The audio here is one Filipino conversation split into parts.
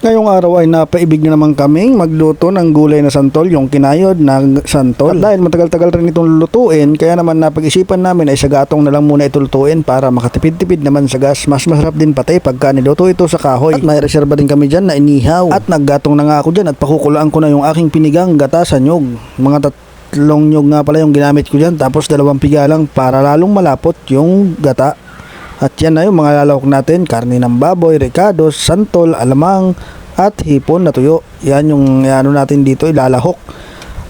Ngayong araw ay napaibig na naman kaming magluto ng gulay na santol, yung kinayod ng santol. At dahil matagal-tagal rin itong lutuin, kaya naman napag-isipan namin ay sa gatong na lang muna ito lutuin para makatipid-tipid naman sa gas. Mas masarap din pati pagka niluto ito sa kahoy. At may reserba din kami dyan na inihaw. At naggatong na nga ako dyan at pakukulaan ko na yung aking pinigang gata sa nyog. Mga tatlong nyog nga pala yung ginamit ko dyan tapos dalawang piga lang para lalong malapot yung gata. At yan na yung mga lalawak natin, karne ng baboy, ricados, santol, alamang, at hipon na tuyo. Yan yung ano natin dito, ilalahok.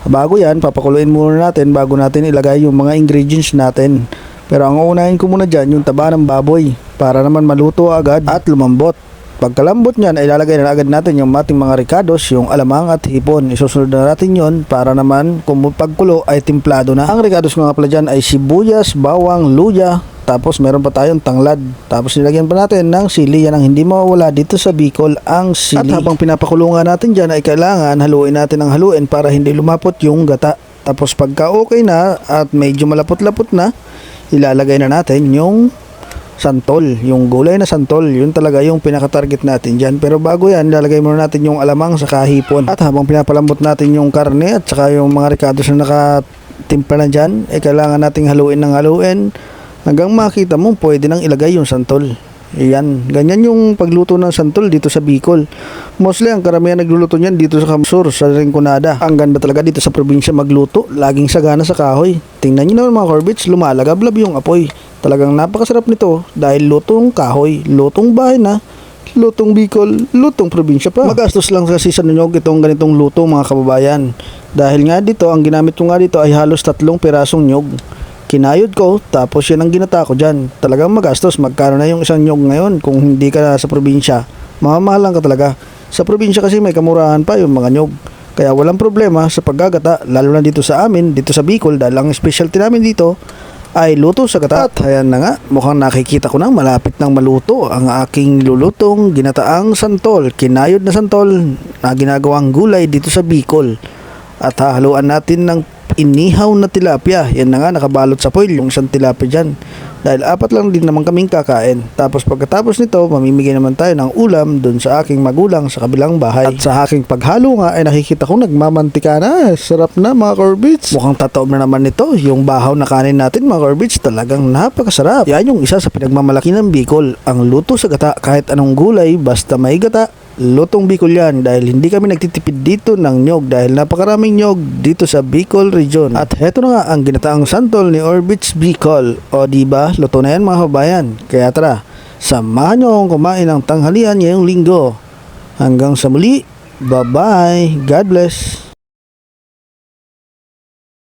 Bago yan, papakuluin muna natin bago natin ilagay yung mga ingredients natin. Pero ang uunahin ko muna dyan, yung taba ng baboy para naman maluto agad at lumambot. Pagkalambot niyan, ay ilalagay na agad natin yung ating mga ricados, yung alamang at hipon. Isusunod na natin yon para naman kung pagkulo ay timplado na. Ang ricados nga pala dyan ay sibuyas, bawang, luya, tapos meron pa tayong tanglad. Tapos nilagyan pa natin ng sili. Yan ang hindi mawawala dito sa Bicol, ang sili. At habang pinapakulungan natin dyan ay kailangan haluin natin ng haluin para hindi lumapot yung gata. Tapos pagka okay na at medyo malapot-lapot na, ilalagay na natin yung santol, yung gulay na santol, yun talaga yung pinaka-target natin dyan. Pero bago yan, lalagay muna natin yung alamang sa kahipon. At habang pinapalambot natin yung karne at saka yung mga ricados na nakatimpla na dyan, eh kailangan nating haluin ng haluin hanggang makita mo pwede nang ilagay yung santol. Yan, ganyan yung pagluto ng santol dito sa Bicol. Mostly ang karamihan nagluluto niyan dito sa Kamsur, sa Rinconada. Ang ganda talaga dito sa probinsya magluto, laging sagana sa kahoy. Tingnan niyo naman mga Corbits, lumalagablab yung apoy. Talagang napakasarap nito dahil lutong kahoy, lutong bahay na, lutong Bicol, lutong probinsya pa. Magastos lang kasi sa nyog itong ganitong luto mga kababayan. Dahil nga dito, ang ginamit ko nga dito ay halos tatlong pirasong nyog. Kinayod ko, tapos yun ang ginata ko dyan. Talagang magastos, magkano na yung isang nyog ngayon kung hindi ka sa probinsya. Mamamahalan ka talaga. Sa probinsya kasi may kamurahan pa yung mga nyog. Kaya walang problema sa paggagata, lalo na dito sa amin, dito sa Bicol, dahil ang specialty namin dito ay luto sa gata. At ayan na nga, mukhang nakikita ko na malapit nang maluto ang aking lulutong ginataang santol, kinayod na santol na ginagawang gulay dito sa Bicol. At hahaluan natin ng inihaw na tilapia. Yan na nga, nakabalot sa foil yung isang tilapia dyan. Dahil apat lang din naman kaming kakain. Tapos pagkatapos nito, mamimigay naman tayo ng ulam dun sa aking magulang sa kabilang bahay. At sa aking paghalo nga ay nakikita ko nagmamantika na. Sarap na mga Corbits. Mukhang tataob na naman nito. Yung bahaw na kanin natin mga Corbits talagang napakasarap. Yan yung isa sa pinagmamalaki ng Bicol. Ang luto sa gata kahit anong gulay basta may gata Lutong Bicol yan dahil hindi kami nagtitipid dito ng nyog dahil napakaraming nyog dito sa Bicol region. At heto na nga ang ginataang santol ni Orbits Bicol. O di ba luto na yan mga kabayan. Kaya tara, samahan nyo akong kumain ng tanghalian ngayong linggo. Hanggang sa muli, bye-bye, God bless.